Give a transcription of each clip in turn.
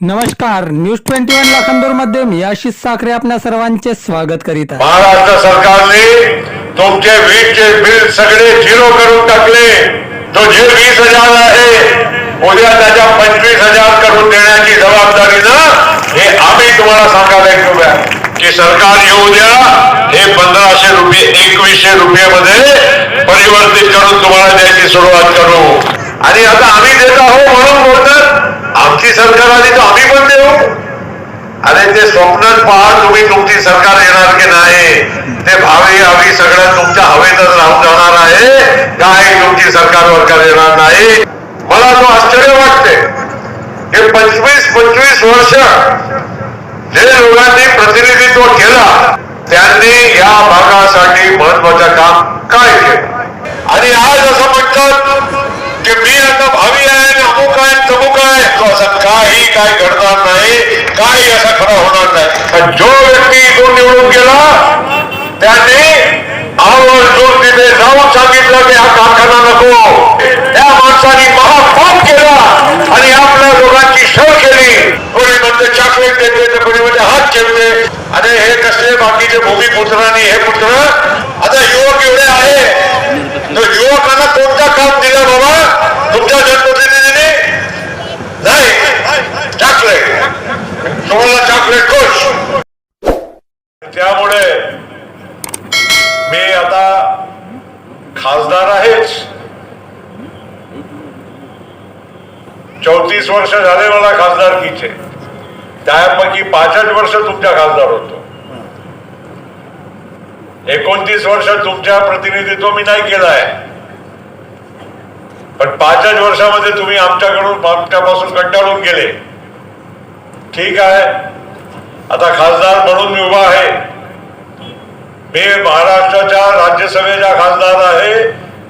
नमस्कार news twenty one लाखांदूरमध्ये मी आशिष साखरे आपल्या सर्वांचे स्वागत करीत आहे. महाराष्ट्र सरकारने तुमचे वीजचे बिल सगळे झिरो करून टाकले. तो जे वीस हजार आहे उद्या त्याच्या पंचवीस हजार करून देण्याची जबाबदारी ना हे आम्ही तुम्हाला सांगायला इच्छुक की सरकार येऊ द्या हे पंधराशे रुपये एकवीसशे रुपये मध्ये परिवर्तित करून तुम्हाला द्यायची सुरुवात करू. आणि आता आम्ही देत आहोत म्हणून बोलतात आमची सरकार आली तर आम्ही पण देऊ. अरे ते स्वप्नात पहा तुम्ही तुमची सरकार येणार की नाही. ते भावी हवी सगळं तुमच्या हवेतच राहून जाणार आहे. काय तुमची सरकार वरकार येणार नाही. मला तो आश्चर्य वाटते. हे पंचवीस पंचवीस वर्ष जे लोकांनी प्रतिनिधित्व केला त्यांनी या भागासाठी महत्वाचं काम काय केलं? आणि आज असं म्हणतात की मी आता भावी आहे. आणि अमुक आहे आणि आहे. तो असं काही काय घडणार नाही काही असं खरं होणार नाही. जो व्यक्ती इथून निवडून गेला त्यांनी आवर्जून तिथे जाऊन सांगितलं की हा कारखाना नको. त्या माणसाने महापाप केला आणि आपल्या लोकांची शव केली. कोणी म्हणजे चॉकलेट देते तर कोणी म्हणजे हात ठेवते. अरे हे कसले बाकीचे भूमिपुत्रांनी हे पुत्र? आता युवक एवढे आहे. तर युवकांना कोणता काम दिला बाबा? तुमच्या जनप्रतिनिधीने नाही चॉकलेट तुम्हाला चॉकलेट खुश त्यामुळे मी आता खासदार आहेच. चौतीस वर्ष झाले मला खासदारकीचे. त्यापैकी पाचच वर्ष तुमच्या खासदार होतो. एकोणतीस वर्ष तुमच्या प्रतिनिधित्व मी नाही केलं आहे. पण पाचच वर्षामध्ये तुम्ही आमच्याकडून आमच्यापासून कंटाळून गेले. ठीक आहे. आता खासदार म्हणून मी उभा आहे. मी महाराष्ट्राच्या राज्यसभेचा खासदार आहे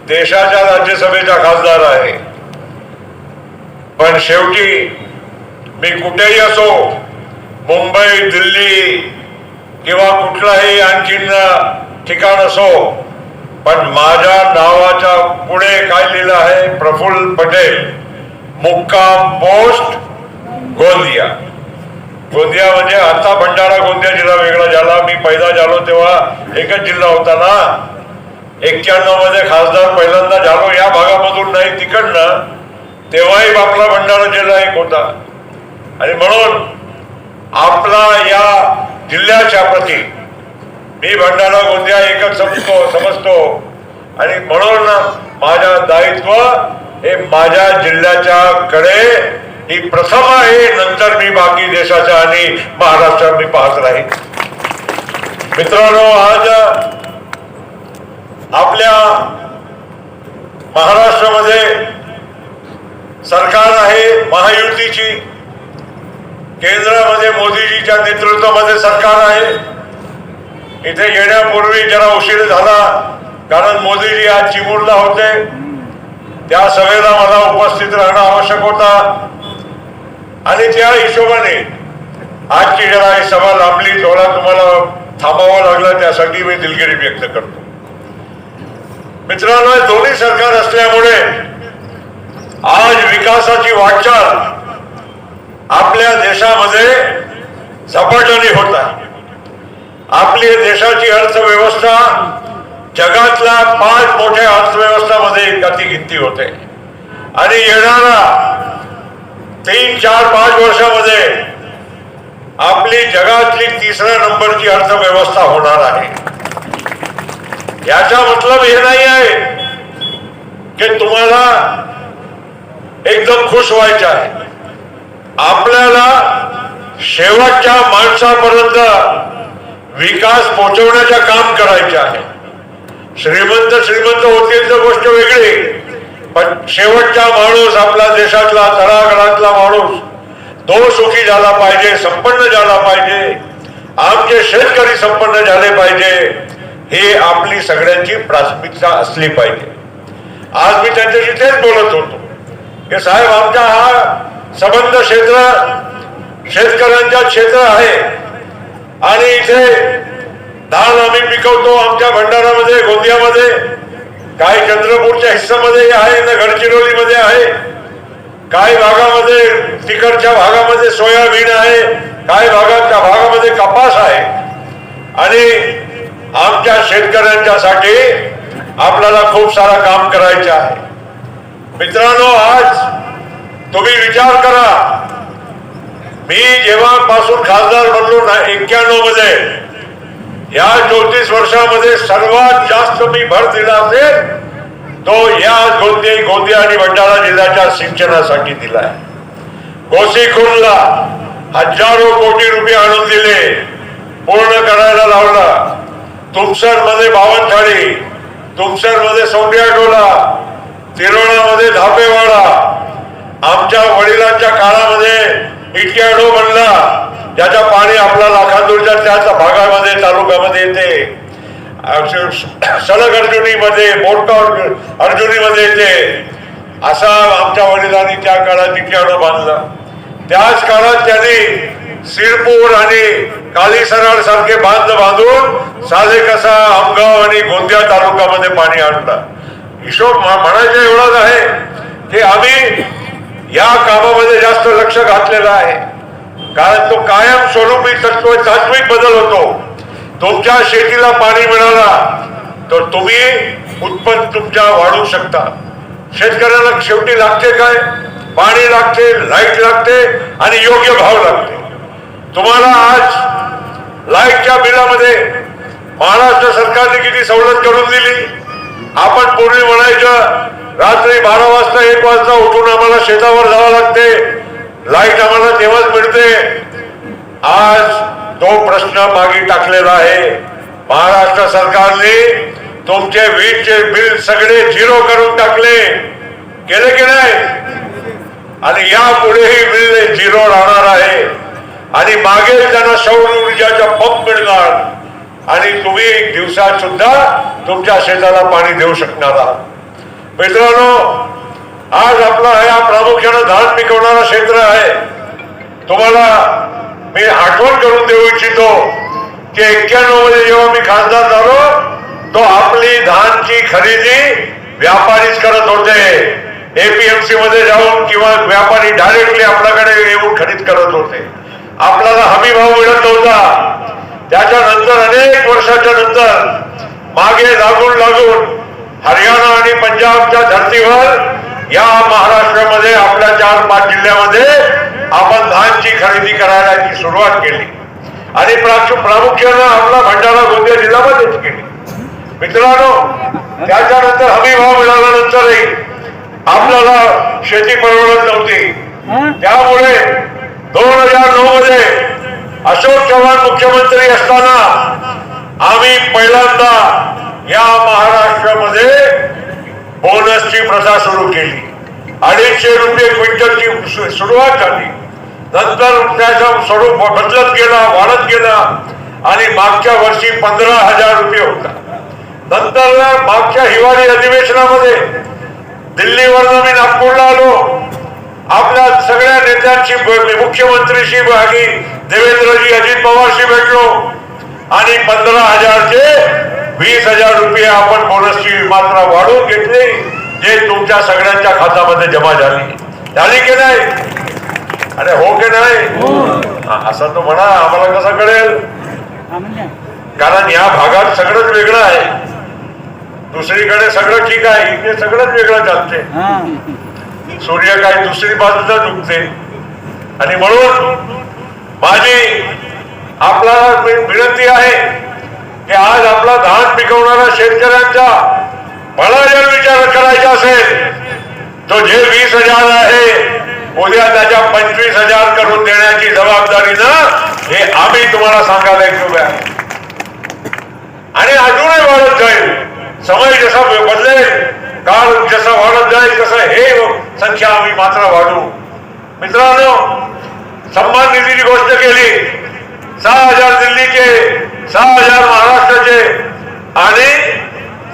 देशाच्या राज्यसभेचा खासदार आहे. पण शेवटी मी कुठेही असो मुंबई दिल्ली किंवा कुठलाही आणखीन ठिकाण असो पण माझ्या नावाच्या पुढे काय लिहिलं आहे? प्रफुल्ल पटेल मुक्काम पोस्ट गोंदिया. गोंदिया म्हणजे आता भंडारा गोंदिया जिल्हा वेगळा झाला. मी पैदा झालो तेव्हा एकच जिल्हा होता ना? एक्क्याण्णवमध्ये खासदार पहिल्यांदा झालो. या भागामधून नाही तिकडनं तेव्हाही आपला भंडारा जिल्हा एक होता. आणि म्हणून आपला या जिल्ह्याच्या प्रती मी भंडारा गोंदिया एकच समजतो समजतो. आणि म्हणून माझ्या दायित्व हे माझ्या जिल्ह्याच्या कडे ही प्रथम आहे नंतर मी बाकी देशाच्या आणि महाराष्ट्रात मी पाहत राहीन. मित्रांनो आज आपल्या महाराष्ट्रामध्ये सरकार आहे महायुतीची. केंद्रामध्ये मोदीजीच्या नेतृत्वामध्ये सरकार आहे. इथे येण्यापूर्वी जरा उशीर झाला कारण मोदीजी आज चिमूरला होते. त्या सभेला मला उपस्थित राहणं आवश्यक होता. आणि त्या हिशोबाने आजची जरा ही सभा लांबली थोडा तुम्हाला थांबावं लागलं त्यासाठी मी दिलगिरी व्यक्त करतो. मित्रांनो दोन्ही सरकार असल्यामुळे आज विकासाची वाटचाल आपल्या देशामध्ये झपाट्याने होत आहे. आपली देशाची अर्थव्यवस्था जगातल्या पाच मोठ्या अर्थव्यवस्थामध्ये गती गिनती होते. आणि येणारा तीन चार पाच वर्षामध्ये आपली जगातली तिसऱ्या नंबरची अर्थव्यवस्था होणार आहे. याचा मतलब हे नाही आहे की तुम्हाला एकदम खुश व्हायचं आहे. आपल्याला शेवटच्या माणसापर्यंत विकास पोहोचवण्याचं काम करायचे आहे. श्रीमंत श्रीमंत होतील तर गोष्ट वेगळी. पण शेवटचा माणूस आपल्या देशातला तळागळातला माणूस तो सुखी झाला पाहिजे संपन्न झाला पाहिजे. आमचे शेतकरी संपन्न झाले पाहिजे. हे आपली सगळ्यांची प्राथमिकता असली पाहिजे. आज मी त्यांच्याशी तेच बोलत होतो. हे साहेब आमचा हा संबंध क्षेत्र शेतकऱ्यांचा क्षेत्र आहे. आणि इथे धान आम्ही पिकवतो आमच्या भंडारामध्ये गोंदियामध्ये. काही चंद्रपूरच्या हिस्सामध्ये आहे ना गडचिरोलीमध्ये आहे. काही भागामध्ये तिकडच्या भागामध्ये सोयाबीन आहे. काही भागाच्या भागामध्ये कपास आहे. आणि आमच्या शेतकऱ्यांच्यासाठी आपल्याला खूप सारा काम करायचं आहे. मित्रांनो आज तुम्ही विचार करा मी जेव्हापासून खासदार बनलो ना एक्क्याण्णवमध्ये या चौतीस वर्षामध्ये सर्वात जास्त मी भर दिला असेल तो या गोंदिया गोंदिया आणि भंडारा जिल्ह्याच्या सिंचनासाठी दिलाय गोसीखुर्दला हजारो कोटी रुपये आणून दिले पूर्ण करायला लावला. तुमसरमध्ये बावनथाळी तुमसरमध्ये सोंडियाटोला तिरोणामध्ये धापेवाडा आमच्या वडिलांच्या काळामध्ये इटक्याडो बनला ज्याच्या पाणी आपला लाखांदूरच्या त्याच भागामध्ये तालुक्यामध्ये येते. सलग अर्जुनीमध्ये मोठा अर्जुनीमध्ये येते. असा आमच्या वडिलांनी त्या काळात इटक्याडो बांधला. त्याच काळात त्यांनी सिरपूर आणि कालीसराड सारखे बांध बांधून साले कसा आमगाव आणि गोंदिया तालुक्यामध्ये पाणी आणलं. हिशोब म्हणायचं एवढंच आहे की आम्ही या कामामध्ये जास्त लक्ष घातलेलं आहे. कारण तो कायम स्वरूपी तत्व तात्विक बदल होतो. तुमच्या शेतीला पाणी मिळाला तर तुम्ही उत्पन्न तुमच्या वाढवू शकता. शेतकऱ्याला शेवटी लागते काय? पाणी लागते लाइट लागते आणि योग्य भाव लागते. तुम्हाला आज लाईटच्या बिलामध्ये महाराष्ट्र सरकारने किती सवलत करून दिली? आपण पूर्वी म्हणायचं रात्री बारा वाजता एक वाजता उठून आम्हाला शेतावर जावं लागते. लाइट आम्हाला तेव्हाच मिळते. आज तो प्रश्न मागे टाकलेला आहे. महाराष्ट्र सरकारने तुमचे वीजचे बिल सगळे झिरो करून टाकले. केले की नाही? आणि यापुढेही बिल झिरो राहणार आहे. आणि मागे त्यांना सौर ऊर्जाचा पंप मिळणार. आणि तुम्ही दिवसात सुद्धा तुमच्या शेताला पाणी देऊ शकणार आहात. मित्रांनो आज आपला हा प्रामुख्यानं धान पिकवणारा क्षेत्र आहे. तुम्हाला मी आठवण करून देऊ इच्छितो की एक्क्याण्णवमध्ये जेव्हा मी खासदार झालो तो आपली धानची खरेदी व्यापारीच करत होते. एपीएमसी मध्ये जाऊन किंवा व्यापारी डायरेक्टली आपल्याकडे येऊन खरेदी करत होते. आपल्याला हमी भाव मिळत नव्हता. त्याच्यानंतर अनेक वर्षाच्या नंतर मागे लागून लागून हरियाणा आणि पंजाबच्या धर्तीवर या महाराष्ट्रामध्ये आपल्या चार पाच जिल्ह्यामध्ये आपण धानची खरेदी करायला सुरुवात केली. आणि प्रामुख्यानं आपला भंडारा गोंदिया जिल्ह्यामध्येच केली. मित्रांनो त्याच्यानंतर हमी भाव मिळाल्यानंतरही आपल्याला शेती परवडत नव्हती. त्यामुळे दोन हजार नऊ मध्ये अशोक चव्हाण मुख्यमंत्री असताना आम्ही पहिल्यांदा या महाराष्ट्रामध्ये बोनसची प्रथा सुरू केली. अडीचशे रुपये क्विंटलची सु- सुरुवात झाली. नंतर त्याचा स्वरूप बदलत गेला वाढत गेला आणि मागच्या वर्षी पंधरा हजार रुपये होता. नंतर मागच्या हिवाळी अधिवेशनामध्ये दिल्लीवरनं मी नागपूरला आलो. आपल्या सगळ्या नेत्यांशी मुख्यमंत्रीशी आणि देवेंद्रजी अजित पवारशी भेटलो. आणि पंधरा हजारचे वीस हजार रुपये आपण बोनसची मात्रा वाढवून घेतली जे तुमच्या सगळ्यांच्या खात्यामध्ये जमा झाली. झाली की नाही? अरे हो की नाही? हा, असं तो म्हणा आम्हाला कसं कळेल? कारण या भागात सगळंच वेगळं आहे. दुसरीकडे सगळं ठीक आहे इथे सगळंच वेगळं चालते. सूर्य काही दुसरी बाजूला डुबते आणि म्हणून माझी आपल्याला विनंती आहे की आज आपला धान पिकवणाऱ्या शेतकऱ्यांचा मला जर विचार करायचा असेल तो जे वीस हजार आहे उद्या त्याच्या पंचवीस हजार करून देण्याची जबाबदारी ना हे आम्ही तुम्हाला सांगायला इच्छुक आहे. आणि अजूनही वाढत जाईल. समय जसा बदलेल काळ जसा वाढत जाईल तसं हे संख्या आम्ही मात्र वाढवू. मित्रांनो सन्मान निधीची गोष्ट केली. सहा हजार दिल्लीचे सहा हजार महाराष्ट्राचे आणि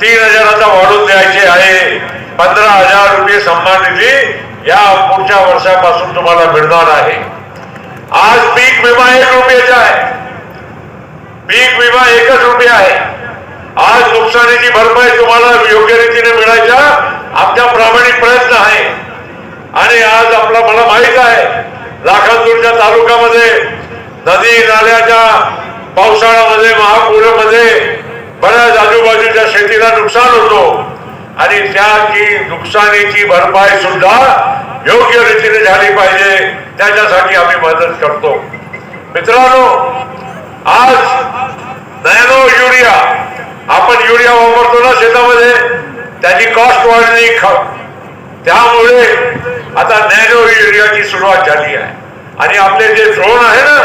तीन हजार आता वाढून द्यायचे आहे. पंधरा हजार रुपये सन्मान निधी या पुढच्या वर्षापासून तुम्हाला मिळणार आहे. आज पीक विमा एक रुपयाचा आहे. पीक विमा एकच रुपये आहे. आज नुकसानीची भरपाई तुम्हाला योग्य रीतीने मिळायच्या आमचा प्रामाणिक प्रयत्न आहे. आणि आज आपला मला माहीत आहे लाखांदूरच्या तालुक्यामध्ये नदी नाल्याच्या पावसाळ्यामध्ये महापुरामध्ये बऱ्याच आजूबाजूच्या शेतीला नुकसान होतो. आणि त्याची नुकसानीची भरपाई सुद्धा योग्य रीतीने झाली पाहिजे त्याच्यासाठी आम्ही मदत करतो. मित्रांनो आज नॅनो युरिया आपण युरिया वापरतो ना शेतामध्ये? त्याची कॉस्ट वाढली. ख- त्यामुळे आता नॅनो युरियाची सुरुवात झाली आहे. आणि आपले जे ड्रोन आहे ना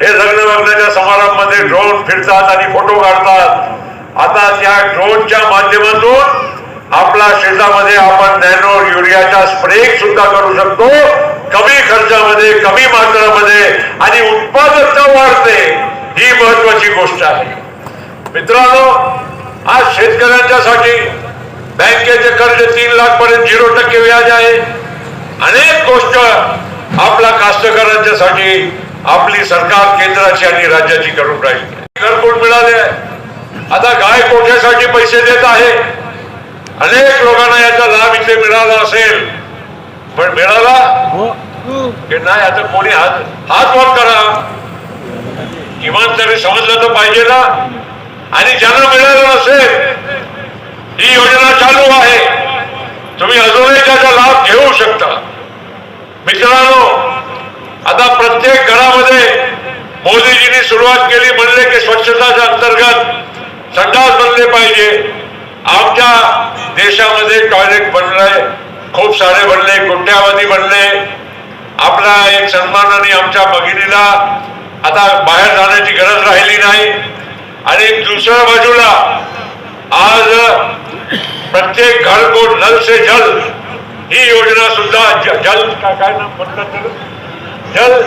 हे लग्न लग्नाच्या समारंभामध्ये ड्रोन फिरतात आणि फोटो काढतात. आता त्या ड्रोनच्या माध्यमातून आपल्या शेतामध्ये आपण नॅनो युरियाचा स्प्रे सुद्धा करू शकतो. कमी खर्चामध्ये कमी मात्रामध्ये आणि उत्पादकता वाढते. ही महत्वाची गोष्ट आहे. मित्रांनो आज शेतकऱ्यांच्यासाठी बँकेचे कर्ज तीन लाख पर्यंत झिरो टक्के व्याज आहे. अनेक गोष्ट आपल्या कास्तकारांच्यासाठी आपली सरकार केंद्राची आणि राज्याची करून राहील. घरकुल मिळाले? आता गाय कोठ्यासाठी पैसे देत आहे? अनेक लोकांना याचा लाभ इथे मिळाला असेल. पण मिळाला? की नाही आता कोणी हात हात वर करा. किमान तरी समजलं तर पाहिजे ना. आणि ज्यांना मिळालं नसेल ही योजना चालू आहे. तुम्ही अजूनही त्याचा लाभ घेऊ शकता. मित्रांनो आता प्रत्येक घरामध्ये मोदीजींनी सुरुवात केली म्हणले की स्वच्छताच्या अंतर्गत संडास बनले पाहिजे. आमच्या देशामध्ये टॉयलेट बनलंय खूप सारे बनले कोट्यावधी बनले. आपला एक सन्मानाने आमच्या भगिनीला आता बाहेर जाण्याची गरज राहिली नाही. आणि दुसऱ्या बाजूला आज प्रत्येक घर को नल से जल ही योजना सुद्धा जल काय नाम म्हणतात? जल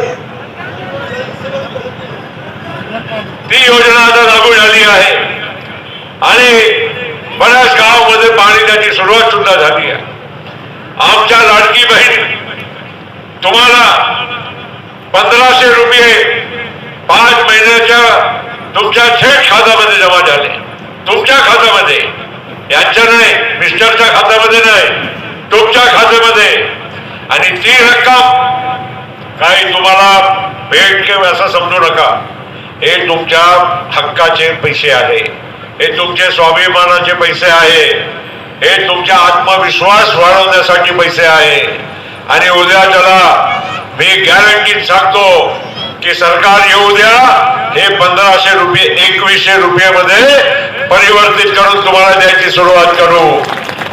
ती योजना आता लागू झाली आहे. आणि बऱ्याच गावामध्ये पाणी त्याची सुरुवात सुद्धा झाली आहे. आमच्या लाडकी बहीण तुम्हाला पंधराशे रुपये पाच महिन्याच्या तुमच्या थेट खात्यामध्ये जमा झाले. तुमच्या खात्यामध्ये. यांच्या नाही मिस्टरच्या खात्यामध्ये नाही. तुमच्या खात्यामध्ये. आणि ती रक्कम काही तुम्हाला भेट किंवा असं समजू नका. हे तुमच्या हक्काचे पैसे आहे. हे तुमचे स्वाभिमानाचे पैसे आहे. हे तुमच्या आत्मविश्वास वाढवण्यासाठी पैसे आहे. आणि उद्या त्याला मी गॅरंटीत सांगतो की सरकार येऊ द्या. हे पंधराशे रुपये एकवीसशे रुपयामध्ये परिवर्तित करून तुम्हाला द्यायची सुरुवात करू.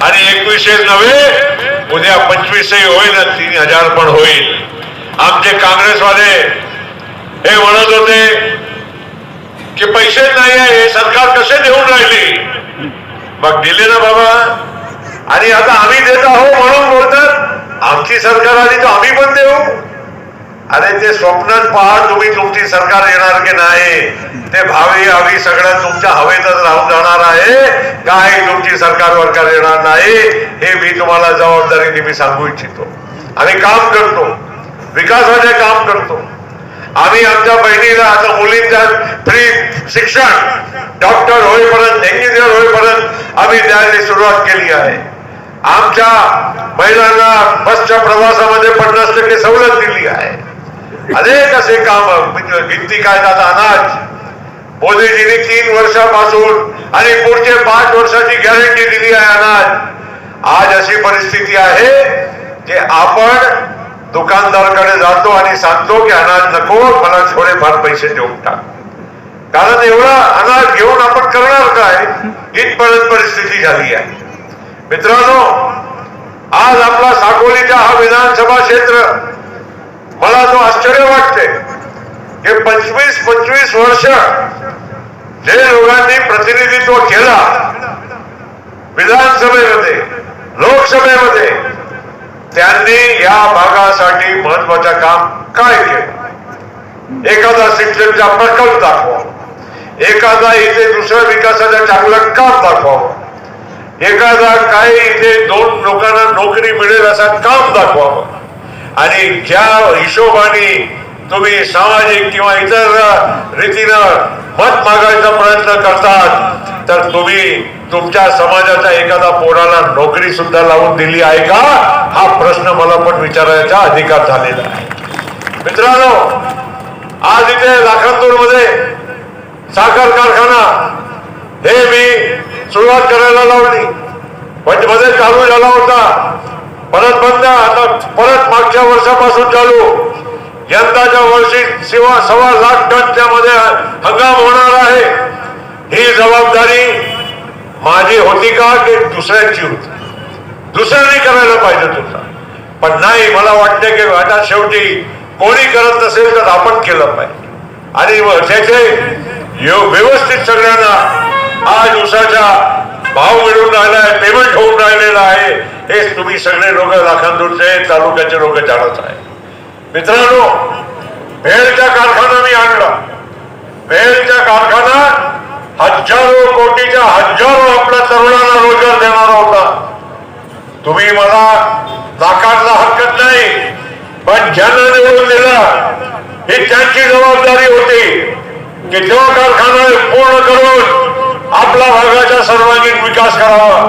आणि एकवीसशे नव्हे उद्या पंचवीसही होईल तीन हजार पण होईल. आमचे काँग्रेसवाले हे म्हणत होते की पैसे नाही आहे हे सरकार कसे देऊन राहिली? मग दिले ना बाबा. आणि आता आम्ही देत आहोत म्हणून बोलतात आमची सरकार आली तर आम्ही पण देऊ. अरे ते स्वप्नच पहा तुम्ही तुमची सरकार येणार की नाही. ते भावी हवी सगळं तुमच्या हवेतच राहून जाणार आहे. काय तुमची सरकार वरकार येणार नाही. हे मी तुम्हाला जबाबदारीने मी सांगू इच्छितो. आम्ही काम करतो. विकासाचे काम करतो. आम्ही आमच्या बहिणीला आता मुलींच्या फ्री शिक्षण डॉक्टर होईपर्यंत इंजिनियर होईपर्यंत आम्ही द्यायला सुरुवात केली आहे. आमच्या महिलांना बसच्या प्रवासामध्ये पन्नास टक्के सवलत दिली आहे. अनेक असे काम म्हणजे भिंती कायद्यात अनाज मोदीजींनी तीन वर्षापासून आणि पुढचे पाच वर्षाची गॅरंटी दिली आहे अनाज. आज अशी परिस्थिती आहे जे आपण दुकानदाराकडे जातो आणि सांगतो की अनाज नको मला थोडेफार पैसे देऊन टाक. कारण एवढा अनाज घेऊन आपण करणार काय? इथपर्यंत परिस्थिती झाली आहे. मित्रांनो आज आपला साकोलीचा हा विधानसभा क्षेत्र मला तो आश्चर्य वाटते की पंचवीस पंचवीस वर्ष जे लोकांनी प्रतिनिधित्व केला विधानसभेमध्ये लोकसभेमध्ये त्यांनी या भागासाठी महत्वाचं काम काय केलं? एखादा सिंचनचा प्रकल्प दाखवा. एखादा इथे दुसऱ्या विकासाचं चांगलं काम दाखवावं एखादा काही इथे दोन लोकांना नोकरी मिळेल असं काम दाखवावं आणि ज्या हिशोबाने तुम्ही सामाजिक किंवा इतर रीतीनं मत मागायचा प्रयत्न करतात तर तुम्ही तुमच्या समाजाच्या एखादा पोराला नोकरी सुद्धा लावून दिली आहे का? हा प्रश्न मला पण विचारायचा अधिकार झालेला आहे. मित्रांनो आज इथे लाखांतूरमध्ये साखर कारखाना हे मी सुरुवात करायला लावली. पण मध्ये चालू झाला होता. परत बंद आता परत मागच्या वर्षापासून चालू. यंदाच्या वर्षी सेवा सव्वा लाख टनच्या मध्ये हंगाम होणार आहे. ही जबाबदारी माझी होती का की दुसऱ्यांची होती? दुसऱ्यांनी करायला पाहिजे तुमचा पण नाही मला वाटतं की आता शेवटी कोणी करत नसेल तर आपण केलं पाहिजे. आणि त्याचे यो- व्यवस्थित सगळ्यांना आज उसाचा भाव मिळून राहिला आहे पेमेंट होऊन राहिलेला आहे. हेच तुम्ही सगळे लोक लाखांदूरचे तालुक्याचे लोक जाणत आहे. मित्रांनो भेळचा कारखाना मी आणला. भेळचा कारखाना हजारो कोटीच्या हजारो आपल्या तरुणांना रोजगार देणारा होता. तुम्ही मला नाकारला हरकत नाही पण ज्यांना निवडून दिला ही त्यांची जबाबदारी होती की तो कारखाना पूर्ण करून आपला भागाचा सर्वांगीण विकास करावा.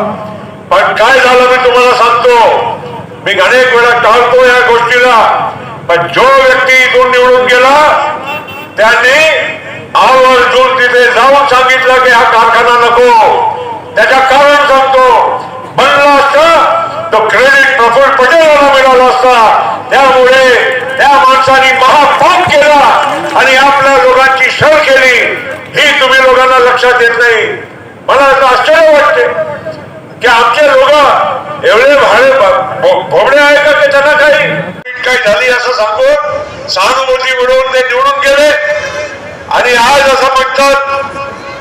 पण काय झालं मी तुम्हाला सांगतो? मी अनेक वेळा टाळतो या गोष्टीला. पण जो व्यक्ती इथून निवडून गेला त्यांनी आवर्जून तिथे जाऊन सांगितलं की हा कारखाना नको. त्याच्या कारण सांगतो. बनला असता तो क्रेडिट प्रफुल पटेलला मिळाला असता. त्यामुळे त्या माणसाने महापाप केला आणि आपल्या लोकांची छळ केली. ही तुम्ही लोकांना लक्षात येत नाही. मला आश्चर्य वाटते. की आमचे लोक एवढे भाडे भो- भोबडे आहे का की त्यांना काही? काय झाली असं सांगून सहानुभूती मिळवून ते निवडून गेले. आणि आज असं म्हणतात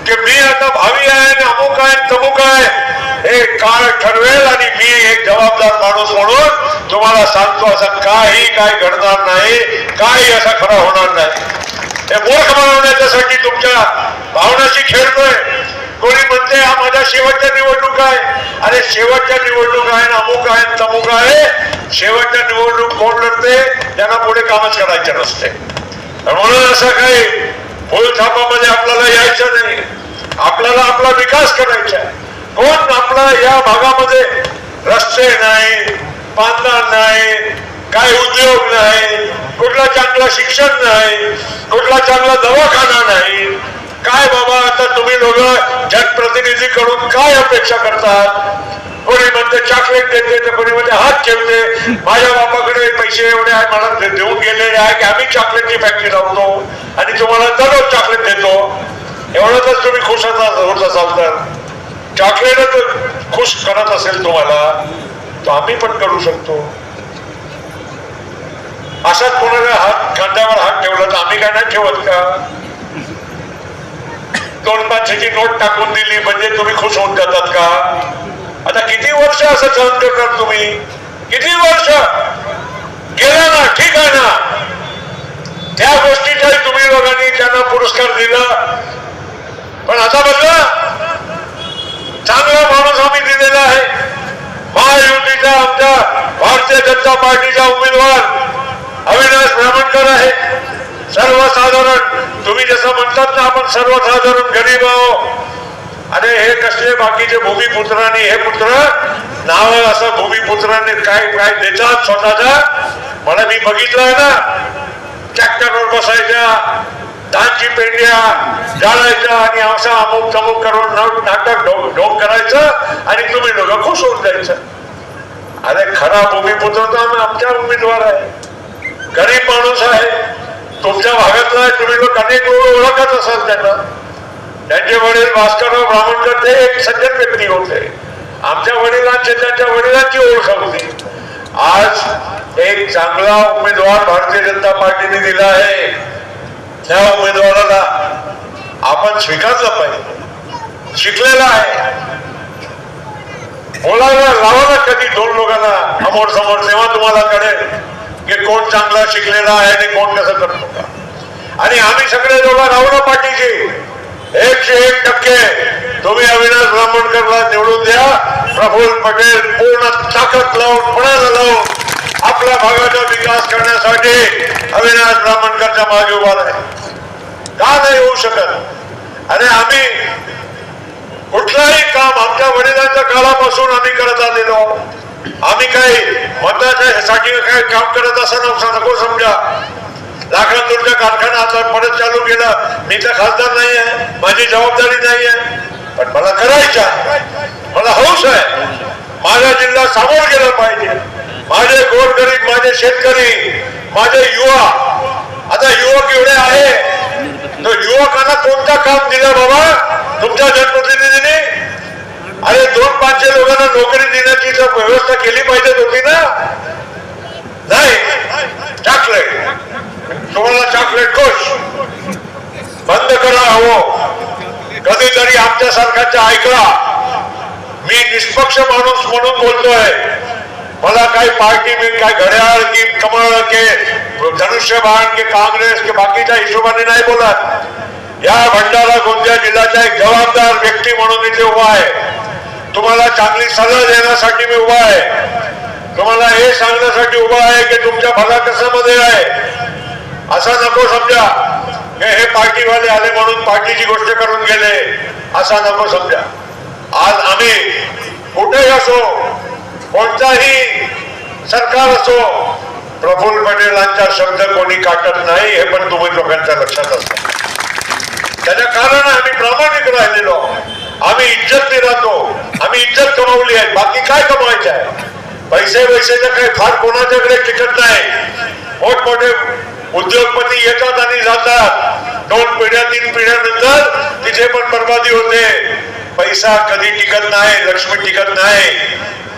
की मी आता भावी आहे आणि अमुक आहे तमुक आहे. हे काळ ठरवेल आणि मी एक जबाबदार माणूस म्हणून तुम्हाला सांगतो असं काही काय घडणार नाही काही असं खरं होणार नाही. हे मूर्ख बनवण्याच्यासाठी तुमच्या भावनाशी खेळतोय. कोणी म्हणते हा माझ्या शेवटच्या निवडणूक आहे. अरे शेवटच्या निवडणूक आहे अमुक आहे तमुक आहे. शेवटच्या निवडणूक कोण लढते त्यांना पुढे कामच करायचे नसते म्हणून असं काही फुलथापामध्ये आपल्याला यायचं नाही. आपल्याला आपला विकास करायचा आहे. कोण आपला या भागामध्ये रस्ते नाही बांधणार नाही काय उद्योग नाही कुठला चांगला शिक्षण नाही कुठला चांगला दवाखाना नाही काय बाबा आता तुम्ही लोक जनप्रतिनिधी कडून काय अपेक्षा करतात? कोणी म्हणते चॉकलेट देते. तर कोणी म्हणते हात ठेवते. माझ्या बापाकडे पैसे एवढे आहे मला देऊन गेलेले आहे की आम्ही चॉकलेटची फॅक्टरी लावतो आणि तुम्हाला दररोज चॉकलेट देतो. एवढंच तुम्ही खुश होत असाल तर. चॉकलेट खुश करत असेल तुम्हाला तर आम्ही पण करू शकतो. असाच कोणाला हात खांद्यावर हात ठेवला तर आम्ही काय नाही ठेवत का? पाचशेची नोट टाकून दिली म्हणजे तुम्ही खुश होऊन जातात का? आता किती वर्ष असं सहन करणार तुम्ही? किती वर्ष? गेला ना ठीक आहे ना. त्या गोष्टीच्या तुम्ही लोकांनी त्यांना पुरस्कार दिला. पण आता बघा चांगला माणूस आम्ही दिलेला आहे. महायुतीचा आमच्या भारतीय जनता पार्टीचा उमेदवार अविनाश ब्राह्मणकर आहे. सर्वसाधारण तुम्ही जसं म्हणतात ना आपण सर्वसाधारण गरीब आहो. अरे हे कसले बाकीचे भूमिपुत्रांनी हे पुत्र नाव असं भूमिपुत्रांनी काय काय देतात स्वतःचा? मला मी बघितलंय ना ट्रॅक्टरवर बसायच्या धानची पेंड्या जाळायच्या आणि असं अमुक तमुक करून नाटक ढोक ढोक करायचं आणि तुम्ही लोक खुश होऊन जायचं. अरे खरा भूमिपुत्र तर आम्ही आमच्या उमेदवार आहे. गरीब माणूस आहे. तुमच्या भागातला तुम्ही लोक अनेक ओळखत असाल त्यांना. त्यांचे वडील भास्करराव ब्राह्मणकर ते एक सज्जन व्यक्ती होते. आमच्या वडिलांचे त्यांच्या वडिलांची ओळख होती. आज एक चांगला उमेदवार भारतीय जनता पार्टीने दिला आहे. त्या उमेदवाराला आपण स्वीकारलं पाहिजे. शिकलेला आहे. बोलायला लावा ना कधी दोन लोकांना समोर समोर तेव्हा तुम्हाला कळेल. की कोण चांगला शिकलेला आहे आणि कोण कसं करतो का? आणि आम्ही सगळे लोक राहू ना पाठीशी एकशे एक टक्के. तुम्ही अविनाश ब्राह्मणकरला निवडून द्या. प्रफुल्ल पटेल पूर्ण ताकद लावून पुण्याला लावून आपल्या भागाचा विकास करण्यासाठी अविनाश ब्राह्मणकरच्या मागे उभा आहे का नाही होऊ शकत? अरे आम्ही कुठलाही काम आमच्या वडिलांच्या काळापासून आम्ही करत आलेलो. आम्ही काही मतासाठी काय काम करत असं नको समजा लाखांदूरचा कारखाना आता परत चालू केला मी तर खासदार नाही आहे माझी जबाबदारी नाही आहे. पण मला करायचा मला हौस आहे. माझा जिल्हा सामोर गेला पाहिजे. माझे गोरगरीब माझे शेतकरी माझे युवा. आता युवक एवढे आहे. तर युवकांना कोणतं काम दिलं बाबा? तुमच्या जनप्रतिनिधीने अरे दोन पाचशे लोकांना नोकरी देण्याची व्यवस्था केली पाहिजे होती ना? नाही. चॉकलेट तुम्हाला चॉकलेट खुश बंद करा हवं कधीतरी आमच्या सारख्याच्या ऐकला मी निष्पक्ष माणूस म्हणून बोलतोय. मला काही पार्टी में काय घड्याळ की कमळ के धनुष्यबाण के काँग्रेस के बाकीच्या हिशोबाने नाही बोलत. या भंडारा गोंदिया जिल्ह्याचा एक जबाबदार व्यक्ती म्हणून इथे उभा आहे. तुम्हाला चांगली सल्ला देण्यासाठी मी उभा आहे. तुम्हाला हे सांगण्यासाठी उभा आहे की तुमच्या भला कशामध्ये आहे? असा नको समजा. हे पार्टीवाले आले म्हणून पार्टीची गोष्ट करून गेले. असा नको समजा. आज आम्ही कुठेही असो कोणताही सरकार असो प्रफुल्ल पटेलांचा शब्द कोणी काटत नाही हे पण तुम्ही लोकांच्या लक्षात असत. त्याच्या कारण आम्ही प्रामाणिक राहिलेलो आम्ही इज्जत राहतो. आम्ही इज्जत कमावली आहे. बाकी काय कमवायचं आहे? पैसे वैसेचं काही फार कोणाच्याकडे टिकत नाही. मोठमोठे उद्योगपती येतात आणि जातात. दोन पिढ्या तीन पिढ्यानंतर तिथे पण बर्बादी होते. पैसा कधी टिकत नाही लक्ष्मी टिकत नाही.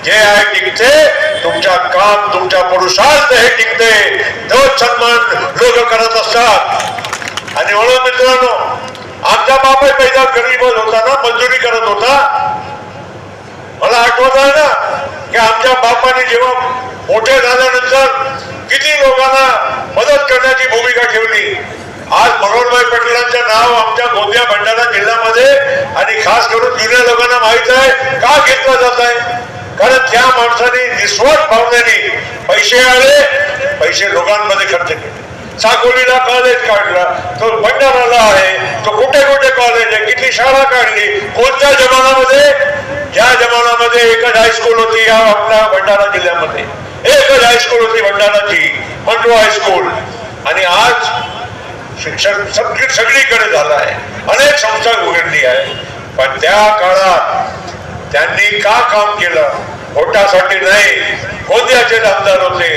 जे आहे टिकते तुमच्या काम तुमच्या पुरुषार्थ हे टिकते. तो सन्मान लोक करत असतात. आणि म्हणून मित्रांनो आमचा बापही पहिला गरीब होता ना मंजुरी करत होता. मला आठवत आहे ना की आमच्या बापाने जेव्हा मोठे झाल्यानंतर किती लोकांना मदत करण्याची भूमिका ठेवली. आज मनोहरभाई पटेलांचं नाव आमच्या गोंदिया भंडारा जिल्ह्यामध्ये आणि खास करून जुन्या लोकांना माहीत आहे का घेतलं जात आहे? कारण त्या माणसाने निस्वार्थ भावनेने पैसे आले पैसे लोकांमध्ये खर्च केले. साकोलीला कॉलेज काढला. तो भंडाराला आहे. तो कुठे कुठे कॉलेज आहे? किती शाळा काढली? कोणत्या जमानामध्ये? ज्या जमानामध्ये एकच हायस्कूल होती या आपल्या भंडारा जिल्ह्यामध्ये. एकच हायस्कूल होती भंडाराची मंडू हायस्कूल आणि आज शिक्षण सगळी सगळीकडे झालं आहे. अनेक संस्था उघडली आहे. पण त्या काळात त्यांनी का काम केलं? भोटासाठी नाही गोंदियाचे आमदार होते.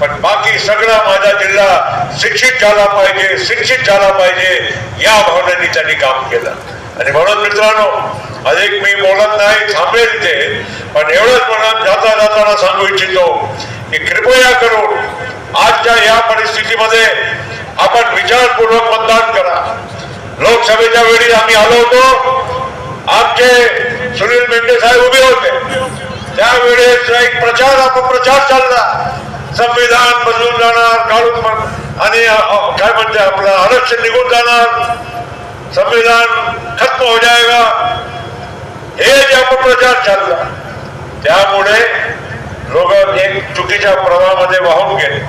पण बाकी सगळा माझा जिल्हा शिक्षित झाला पाहिजे शिक्षित झाला पाहिजे या भावनेने त्यांनी काम केलं. आणि म्हणून मित्रांनो अधिक मी बोलत नाही थांबेल ते पण एवढंच म्हणत जाता जाताना सांगू इच्छितो की कृपया करून आजच्या या परिस्थितीमध्ये आपण विचारपूर्वक मतदान करा. लोकसभेच्या वेळी आम्ही आलो होतो. आमचे सुनील मेंढे साहेब उभे होते. त्यावेळेस एक प्रचार अपप्रचार चालला. संविधान बदलून जाणार काढून आणि काय म्हणते आपलं आरक्षण निघून जाणार. संविधान खत्म हो जाएगा हे जे अपप्रचार चालला त्यामुळे लोक एक चुकीच्या प्रवाहामध्ये वाहून गेले.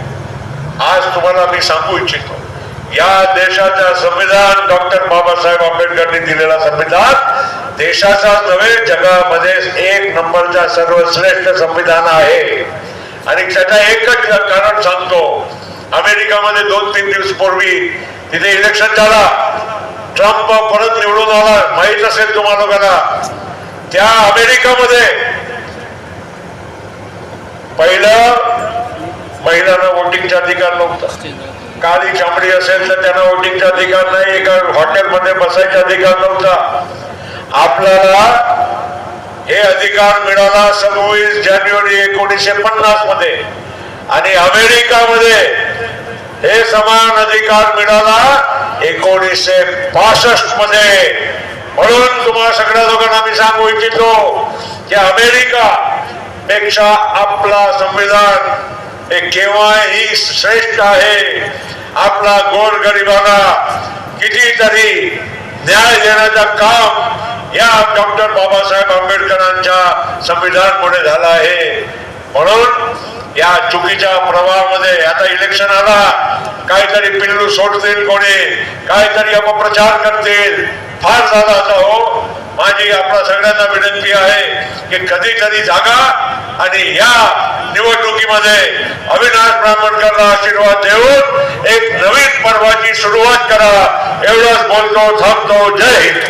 आज तुम्हाला मी सांगू इच्छितो या देशाचा संविधान डॉक्टर बाबासाहेब आंबेडकरनी दिलेला संविधान देशाचा नव्हे जगा सर्वश्रेष्ठ संविधान आहे. आणि त्याचा एकच कारण सांगतो. अमेरिकामध्ये दोन तीन दिवस पूर्वी तिथे इलेक्शन झाला. ट्रम्प परत निवडून आला. माहीत असेल तुम्हाला लोकांना त्या अमेरिकामध्ये पहिलं महिलांना वोटिंगचा अधिकार नव्हता. काळी चांबडी असेल तर त्यांना वोटिंगचा अधिकार नाही. एका हॉटेलमध्ये बसायचा अधिकार नव्हता. आपल्याला हे अधिकार मिळाला सव्वीस जानेवारी एकोणीसशे पन्नासमध्ये. आणि अमेरिकामध्ये हे समान अधिकार मिळाला एकोणीसशे पासष्टमध्ये. म्हणून तुम्हाला सगळ्या लोकांना मी सांगू इच्छितो की अमेरिका पेक्षा आपला संविधान हे केव्हाही श्रेष्ठ आहे. आपला गोर गरिबांना कितीतरी न्याय देण्याचं काम या डॉक्टर बाबासाहेब आंबेडकरांच्या संविधानमुळे झाला आहे. म्हणून या चुकीच्या प्रवाहामध्ये आता इलेक्शन आला. काहीतरी पिल्लू सोडतील कोणी काहीतरी अपप्रचार करतील. फार झाला आता हो. माझी आपल्या सगळ्यांना विनंती आहे की कधीतरी जागा आणि या निवडणुकीमध्ये अविनाश ब्राह्मणकरला आशीर्वाद देऊन एक नवीन पर्वाची सुरुवात करा. एवढंच बोलतो थांबतो. जय हिंद.